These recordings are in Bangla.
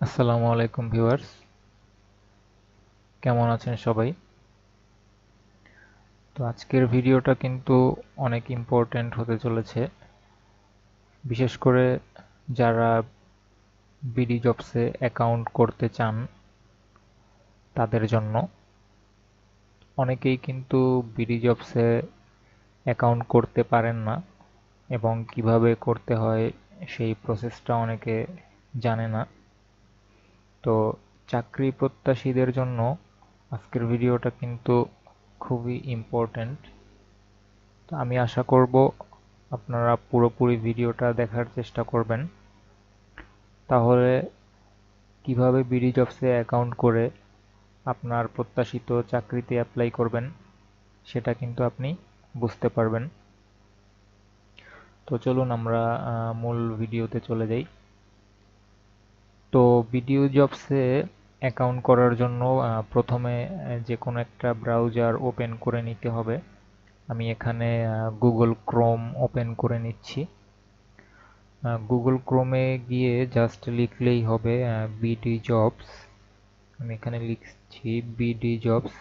আসসালামু আলাইকুম ভিউয়ার্স। কেমন আছেন সবাই? তো আজকের ভিডিওটা কিন্তু অনেক ইম্পর্ট্যান্ট হতে চলেছে। বিশেষ করে যারা বিডি জবসে অ্যাকাউন্ট করতে চান, তাদের জন্য। অনেকেই কিন্তু বিডি জবসে অ্যাকাউন্ট করতে পারেন না এবং কীভাবে করতে হয় সেই প্রসেসটা অনেকে জানে না। তো চাকরি প্রত্যাশীদের জন্য আজকের ভিডিওটা কিন্তু খুবই ইম্পর্ট্যান্ট তো আমি আশা করব আপনারা পুরোপুরি ভিডিওটা দেখার চেষ্টা করবেন। তাহলে কীভাবে বিডি জবসে অ্যাকাউন্ট করে আপনার প্রত্যাশিত চাকরিতে অ্যাপ্লাই করবেন, সেটা কিন্তু আপনি বুঝতে পারবেন। তো চলুন আমরা মূল ভিডিওতে চলে যাই। তো ভিডিও জবসে অ্যাকাউন্ট করার জন্য প্রথমে যে কোনো একটা ব্রাউজার ওপেন করে নিতে হবে। আমি এখানে গুগল ক্রোম ওপেন করে নিচ্ছি। গুগল ক্রোমে গিয়ে জাস্ট লিখলেই হবে বিডি জবস আমি এখানে লিখছি বিডি জবস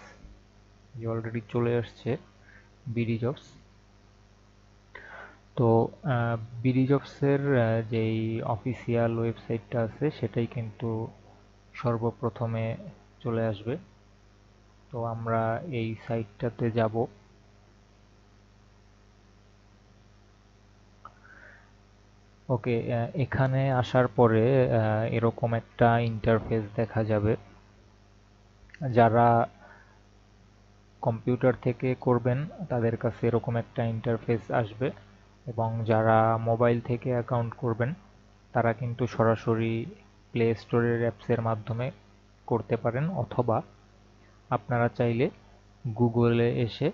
অলরেডি চলে আসছে বিডি জবস তো বিডি জবসের যেই অফিসিয়াল ওয়েবসাইটটা আছে, সেটাই কিন্তু সর্বপ্রথমে চলে আসবে। তো আমরা এই সাইটটাতে যাব। ওকে এখানে আসার পরে এরকম একটা ইন্টারফেস দেখা যাবে। যারা কম্পিউটার থেকে করবেন, তাদের কাছে এরকম একটা ইন্টারফেস আসবে। এবং যারা মোবাইল থেকে অ্যাকাউন্ট করবেন, তারা কিন্তু সরাসরি প্লে স্টোরের অ্যাপসের মাধ্যমে করতে পারেন, অথবা আপনারা চাইলে গুগলে এসে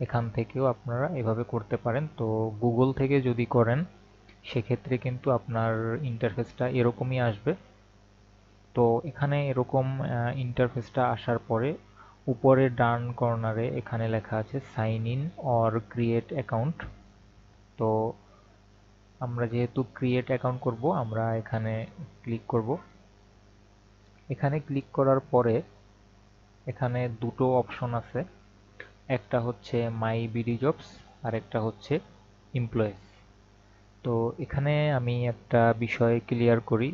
এখান থেকেও আপনারা এভাবে করতে পারেন। তো গুগল থেকে যদি করেন, সেক্ষেত্রে কিন্তু আপনার ইন্টারফেসটা এরকমই আসবে। তো এখানে এরকম ইন্টারফেসটা আসার পরে উপরে ডান কর্নারে এখানে লেখা আছে sign in or create account তো আমরা যেহেতু ক্রিয়েট অ্যাকাউন্ট করব, আমরা এখানে ক্লিক করব। এখানে ক্লিক করার পরে এখানে দুটো অপশন আছে। একটা হচ্ছে মাই বিডি জবস আর একটা হচ্ছে এমপ্লয়েজ তো এখানে আমি একটা বিষয় ক্লিয়ার করি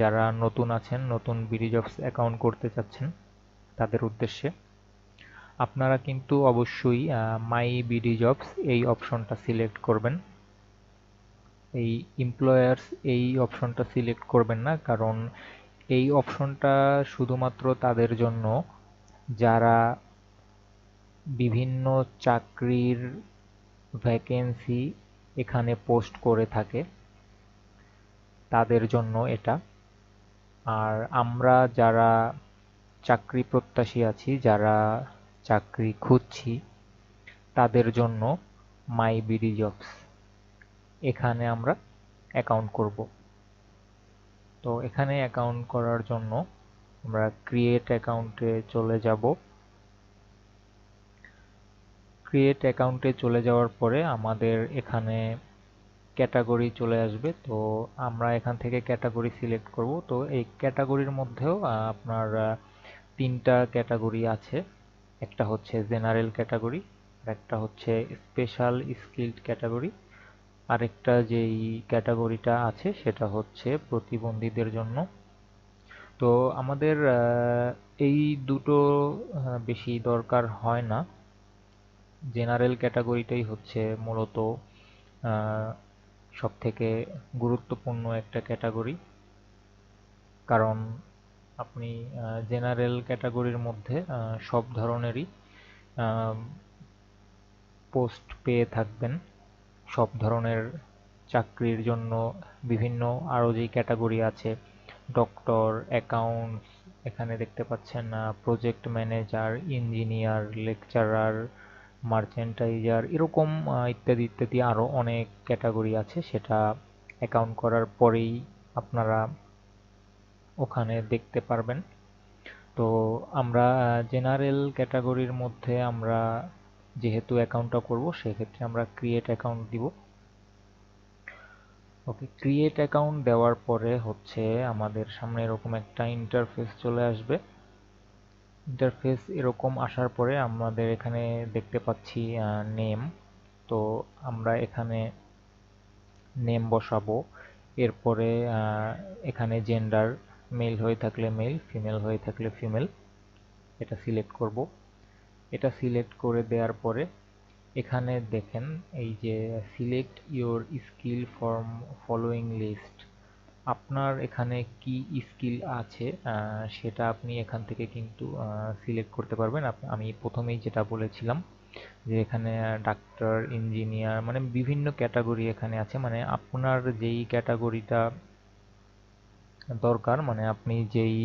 যারা নতুন আছেন, নতুন বিডি জবস অ্যাকাউন্ট করতে চাচ্ছেন, তাদের উদ্দেশ্যে। আপনারা কিন্তু অবশ্যই মাই বিডি জবস এই অপশনটা সিলেক্ট করবেন। এই এমপ্লয়ার্স এই অপশনটা সিলেক্ট করবেন না, কারণ এই অপশনটা শুধুমাত্র তাদের জন্য। যারা বিভিন্ন চাকরির ভ্যাকেন্সি এখানে পোস্ট করে থাকে, তাদের জন্য এটা। আর আমরা যারা চাকরি প্রত্যাশী আছি, যারা চাকরি খুঁজছি, তাদের জন্য মাই বিডি জবস এখানে আমরা অ্যাকাউন্ট করব। তো এখানে অ্যাকাউন্ট করার জন্য আমরা ক্রিয়েট অ্যাকাউন্টে চলে যাব। ক্রিয়েট অ্যাকাউন্টে চলে যাওয়ার পরে আমাদের এখানে ক্যাটাগরি চলে আসবে। তো আমরা এখান থেকে ক্যাটাগরি সিলেক্ট করব। তো এই ক্যাটাগরির মধ্যেও আপনার তিনটা ক্যাটাগরি আছে। একটা হচ্ছে জেনারেল ক্যাটাগরি আর একটা হচ্ছে স্পেশাল স্কিল্ড ক্যাটাগরি আরেকটা যেই ক্যাটাগরিটা আছে সেটা হচ্ছে প্রতিবন্ধীদের জন্য। তো আমাদের এই দুটো বেশি দরকার হয় না। জেনারেল ক্যাটাগরিটাই হচ্ছে মূলত সব থেকে গুরুত্বপূর্ণ একটা ক্যাটাগরি কারণ আপনি জেনারেল ক্যাটাগরির মধ্যে সব ধরনেরই পোস্ট পেয়ে থাকবেন। সব ধরনের চাকরির জন্য বিভিন্ন আরও যেই ক্যাটাগরি আছে ডক্টর অ্যাকাউন্টস এখানে দেখতে পাচ্ছেন project manager engineer lecturer merchandiser এরকম ইত্যাদি ইত্যাদি আরও অনেক ক্যাটাগরি আছে। সেটা অ্যাকাউন্ট করার পরেই আপনারা ওখানে দেখতে পারবেন। তো আমরা জেনারেল ক্যাটাগরির মধ্যে আমরা যেহেতু অ্যাকাউন্টটা করব, সেক্ষেত্রে আমরা ক্রিয়েট অ্যাকাউন্ট দিব। ওকে ক্রিয়েট অ্যাকাউন্ট দেওয়ার পরে হচ্ছে আমাদের সামনে এরকম একটা ইন্টারফেস চলে আসবে। ইন্টারফেস এরকম আসার পরে আমাদের এখানে দেখতে পাচ্ছি নেম তো আমরা এখানে নেম বসাবো। এরপরে এখানে জেন্ডার মেল হয়ে থাকলে মেল ফিমেল হয়ে থাকলে ফিমেল এটা সিলেক্ট করব। এটা সিলেক্ট করে দেওয়ার পরে এখানে দেখেন এই যে select your skill from following list আপনার এখানে কি স্কিল আছে সেটা আপনি এখান থেকে কিন্তু সিলেক্ট করতে পারবেন। আমি প্রথমেই যেটা বলেছিলাম যে এখানে ডাক্তার ইঞ্জিনিয়ার মানে বিভিন্ন ক্যাটাগরি এখানে আছে। মানে আপনার যেই ক্যাটাগরিটা দরকার। মানে আপনি যেই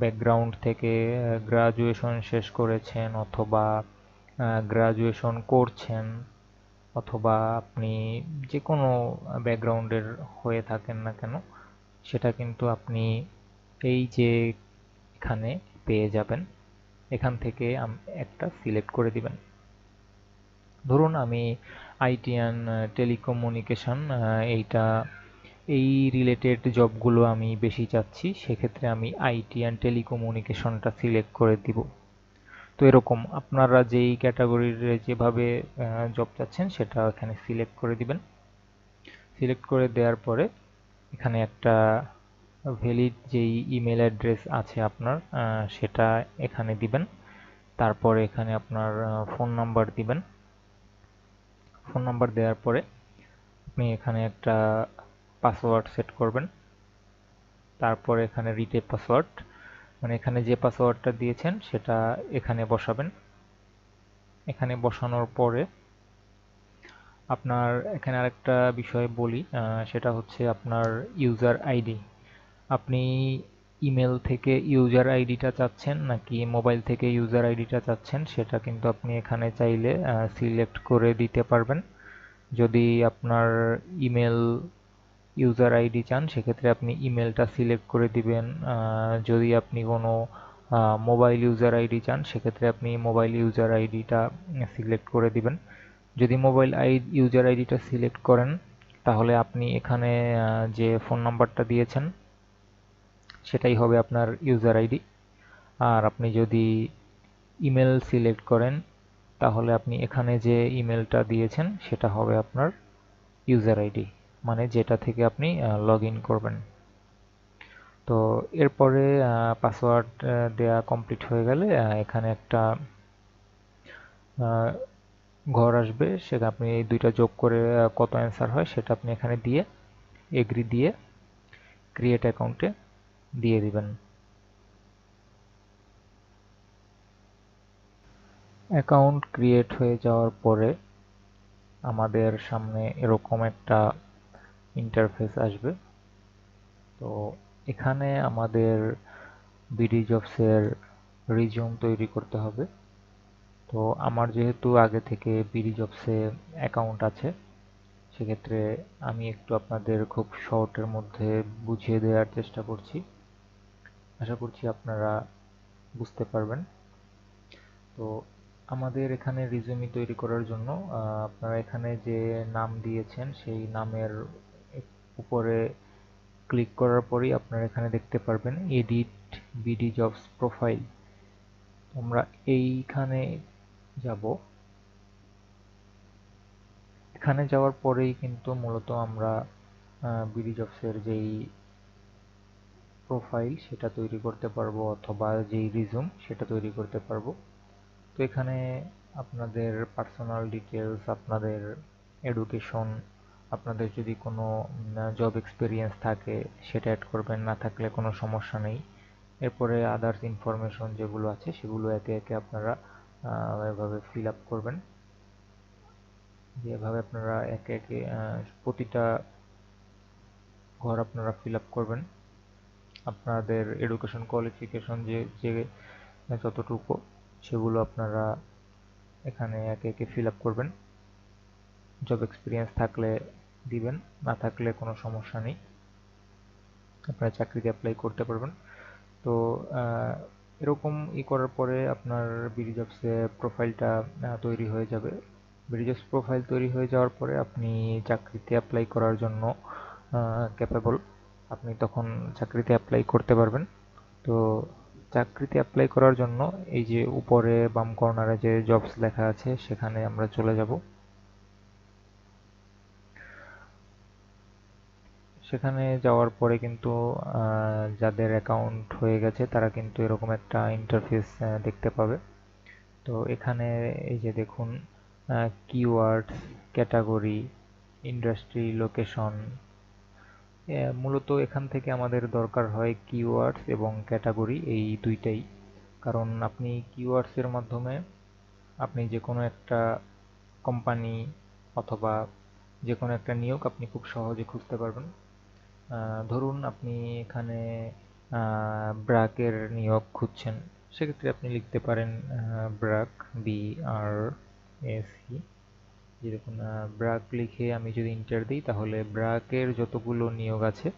ব্যাকগ্রাউন্ড থেকে গ্রাজুয়েশন শেষ করেছেন অথবা গ্রাজুয়েশন করছেন অথবা আপনি যে কোনো ব্যাকগ্রাউন্ডের হয়ে থাকেন না কেন, সেটা কিন্তু আপনি এই যে এখানে পেয়ে যাবেন, এখান থেকে একটা সিলেক্ট করে দিবেন। ধরুন আমি আইটি অ্যান্ড টেলিকমিউনিকেশন এইটা এই রিলেটেড জবগুলো আমি বেশি চাচ্ছি, সেক্ষেত্রে আমি আইটি অ্যান্ড টেলিকমিউনিকেশনটা সিলেক্ট করে দিব। তো এরকম, আপনারা যেই ক্যাটাগরির যেভাবে জব চাচ্ছেন, সেটা এখানে সিলেক্ট করে দিবেন। সিলেক্ট করে দেওয়ার পরে, এখানে একটা ভ্যালিড যেই ইমেল অ্যাড্রেস আছে আপনার সেটা এখানে দিবেন। তারপর এখানে আপনার ফোন নাম্বার দিবেন। ফোন নাম্বার দেওয়ার পরে, আপনি এখানে একটা পাসওয়ার্ড সেট করবেন। তারপর এখানে রিটেপ পাসওয়ার্ড মানে এখানে যে পাসওয়ার্ডটা দিয়েছেন সেটা এখানে বসাবেন। এখানে বসানোর পরে আপনার এখানে আরেকটা বিষয় বলি সেটা হচ্ছে আপনার ইউজার আইডি আপনি ইমেল থেকে ইউজার আইডিটা চাচ্ছেন নাকি মোবাইল থেকে ইউজার আইডিটা চাচ্ছেন, সেটা কিন্তু আপনি এখানে চাইলে সিলেক্ট করে দিতে পারবেন। যদি আপনার ইমেল ইউজার আইডি চান, সেক্ষেত্রে আপনি ইমেলটা সিলেক্ট করে দিবেন। যদি আপনি কোনো মোবাইল ইউজার আইডি চান, সেক্ষেত্রে আপনি মোবাইল ইউজার আইডিটা সিলেক্ট করে দিবেন। যদি মোবাইল আই ইউজার আইডিটা সিলেক্ট করেন, তাহলে আপনি এখানে যে ফোন নাম্বারটা দিয়েছেন, সেটাই হবে আপনার ইউজার আইডি আর আপনি যদি ইমেল সিলেক্ট করেন, তাহলে আপনি এখানে যে ইমেলটা দিয়েছেন, সেটা হবে আপনার ইউজার আইডি মানে যেটা থেকে আপনি লগ করবেন। তো এরপরে পাসওয়ার্ড দেয়া কমপ্লিট হয়ে গেলে এখানে একটা ঘর আসবে। সেটা আপনি এই দুইটা যোগ করে কত অ্যান্সার হয় সেটা আপনি এখানে দিয়ে এগ্রি দিয়ে ক্রিয়েট অ্যাকাউন্টে দিয়ে দিবেন। অ্যাকাউন্ট ক্রিয়েট হয়ে যাওয়ার পরে, আমাদের সামনে এরকম একটা ইন্টারফেস আসবে। তো এখানে আমাদের বিডি জবসের রিজিউম তৈরি করতে হবে। তো আমার যেহেতু আগে থেকে বিডি জবসে অ্যাকাউন্ট আছে, সেক্ষেত্রে আমি একটু আপনাদের খুব শর্টের মধ্যে বুঝিয়ে দেওয়ার চেষ্টা করছি। আশা করছি আপনারা বুঝতে পারবেন। তো আমাদের এখানে রিজুমি তৈরি করার জন্য আপনারা এখানে যে নাম দিয়েছেন, সেই নামের উপরে ক্লিক করার পরেই আপনারা এখানে দেখতে পারবেন এডিট বিডি জবস প্রোফাইল আমরা এইখানে যাব। এখানে যাওয়ার পরেই কিন্তু মূলত আমরা বিডি জবসের যেই প্রোফাইল সেটা তৈরি করতে পারব অথবা যেই রিজুম সেটা তৈরি করতে পারব। তো এখানে আপনাদের পার্সোনাল ডিটেলস আপনাদের এডুকেশন আপনাদের যদি কোনো জব এক্সপিরিয়েন্স থাকে, সেটা অ্যাড করবেন, না থাকলে কোনো সমস্যা নেই। এরপরে আদার্স ইনফরমেশন যেগুলো আছে, সেগুলো একে একে আপনারা এভাবে ফিল আপ করবেন। যেভাবে আপনারা একে একে প্রতিটা ঘর আপনারা ফিল আপ করবেন। আপনাদের এডুকেশন কোয়ালিফিকেশন যে যে, যতটুকু, সেগুলো আপনারা এখানে একে একে ফিল আপ করবেন। জব এক্সপিরিয়েন্স থাকলে দিবেন, না থাকলে কোনো সমস্যা নেই। আপনারা চাকরিতে অ্যাপ্লাই করতে পারবেন। তো এরকম ই করার পরে আপনার বিডি জবসে প্রোফাইলটা তৈরি হয়ে যাবে। বিডিজবস প্রোফাইল তৈরি হয়ে যাওয়ার পরে আপনি চাকরিতে অ্যাপ্লাই করার জন্য ক্যাপেবল আপনি তখন চাকরিতে অ্যাপ্লাই করতে পারবেন। তো, চাকরিতে অ্যাপ্লাই করার জন্য এই যে উপরে বাম কর্নারে যে জবস লেখা আছে, সেখানে আমরা চলে যাব। সেখানে যাওয়ার পরে কিন্তু যাদের অ্যাকাউন্ট হয়ে গেছে তারা কিন্তু এরকম একটা ইন্টারফেস দেখতে পাবে। তো এখানে এই যে দেখুন কিওয়ার্ডস ক্যাটাগরি ইন্ডাস্ট্রি লোকেশন মূলত এখান থেকে আমাদের দরকার হয় কিওয়ার্ডস এবং ক্যাটাগরি এই দুইটাই। কারণ আপনি কিওয়ার্ডসের মাধ্যমে আপনি যে কোনো একটা কোম্পানি অথবা যে কোনো একটা নিয়োগ আপনি খুব সহজে খুঁজতে পারবেন। ধরুন আপনি এখানে ব্রাকের নিয়োগ খুঁজছেন। সেক্ষেত্রে আপনি লিখতে পারেন ব্রাক বি আর এসি যে দেখুন ব্রাক লিখে আমি যদি ইন্টার দিই, তাহলে ব্রাকের যতগুলো নিয়োগ আছে,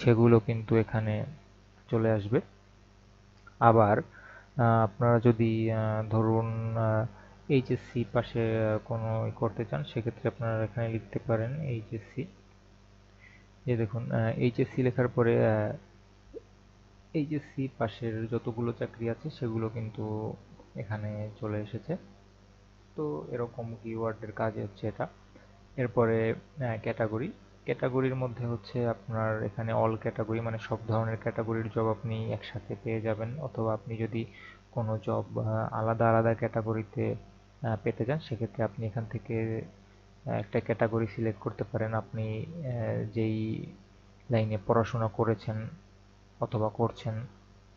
সেগুলো কিন্তু এখানে চলে আসবে। আবার আপনারা যদি ধরুন এইচএসসি পাশে কোনো করতে চান, সেক্ষেত্রে আপনারা এখানে লিখতে পারেন এইচএসসি যে দেখুন এইচএসসি লেখার পরে এইচএসসি পাশের যতগুলো চাকরি আছে সেগুলো কিন্তু এখানে চলে এসেছে। তো এরকম কিওয়ার্ডের কাজ হচ্ছে এটা। এরপরে ক্যাটাগরি ক্যাটাগরির মধ্যে হচ্ছে আপনার এখানে অল ক্যাটাগরি মানে সব ধরনের ক্যাটাগরির জব আপনি একসাথে পেয়ে যাবেন। অথবা আপনি যদি কোনো জব আলাদা আলাদা ক্যাটাগরিতে পেতে চান, সেক্ষেত্রে আপনি এখান থেকে একটা ক্যাটাগরি সিলেক্ট করতে পারেন। আপনি যেই লাইনে পড়াশোনা করেছেন অথবা করছেন,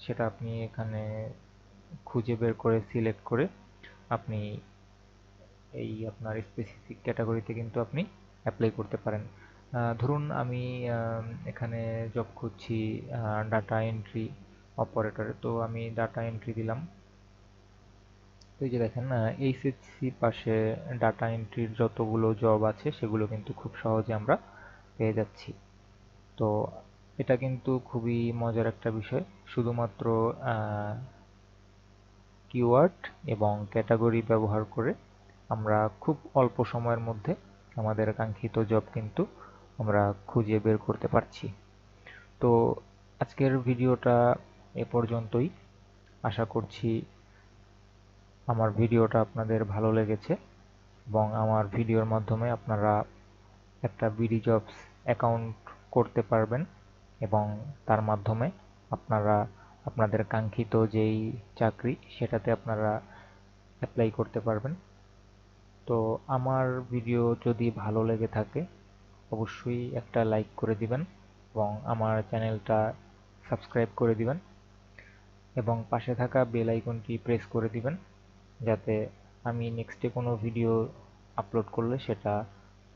সেটা আপনি এখানে খুঁজে বের করে সিলেক্ট করে আপনি এই আপনার স্পেসিফিক ক্যাটাগরিতে কিন্তু আপনি অ্যাপ্লাই করতে পারেন। ধরুন আমি এখানে জব খুঁজছি ডাটা এন্ট্রি অপারেটরে তো আমি ডাটা এন্ট্রি দিলাম। এই যে দেখেন না এইচএসসি পাশে ডাটা এন্ট্রির যতগুলো জব আছে, সেগুলো কিন্তু খুব সহজে আমরা পেয়ে যাচ্ছি। তো এটা কিন্তু খুবই মজার একটা বিষয়। শুধুমাত্র কিওয়ার্ড এবং ক্যাটাগরি ব্যবহার করে আমরা খুব অল্প সময়ের মধ্যে আমাদের কাঙ্ক্ষিত জব কিন্তু আমরা খুঁজে বের করতে পারছি। তো আজকের ভিডিওটা এ পর্যন্তই। আশা করছি আমার ভিডিওটা আপনাদের ভালো লেগেছে এবং আমার ভিডিওর মাধ্যমে আপনারা একটা বিডি জবস অ্যাকাউন্ট করতে পারবেন এবং তার মাধ্যমে আপনারা, আপনাদের কাঙ্ক্ষিত যেই চাকরি সেটাতে আপনারা অ্যাপ্লাই করতে পারবেন। তো আমার ভিডিও যদি ভালো লেগে থাকে, অবশ্যই একটা লাইক করে দিবেন এবং আমার চ্যানেলটা সাবস্ক্রাইব করে দিবেন এবং পাশে থাকা বেল আইকনটি প্রেস করে দিবেন। যাতে আমি নেক্সটে কোনো ভিডিও আপলোড করলে সেটা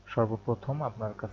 সর্বপ্রথম আপনার কাছে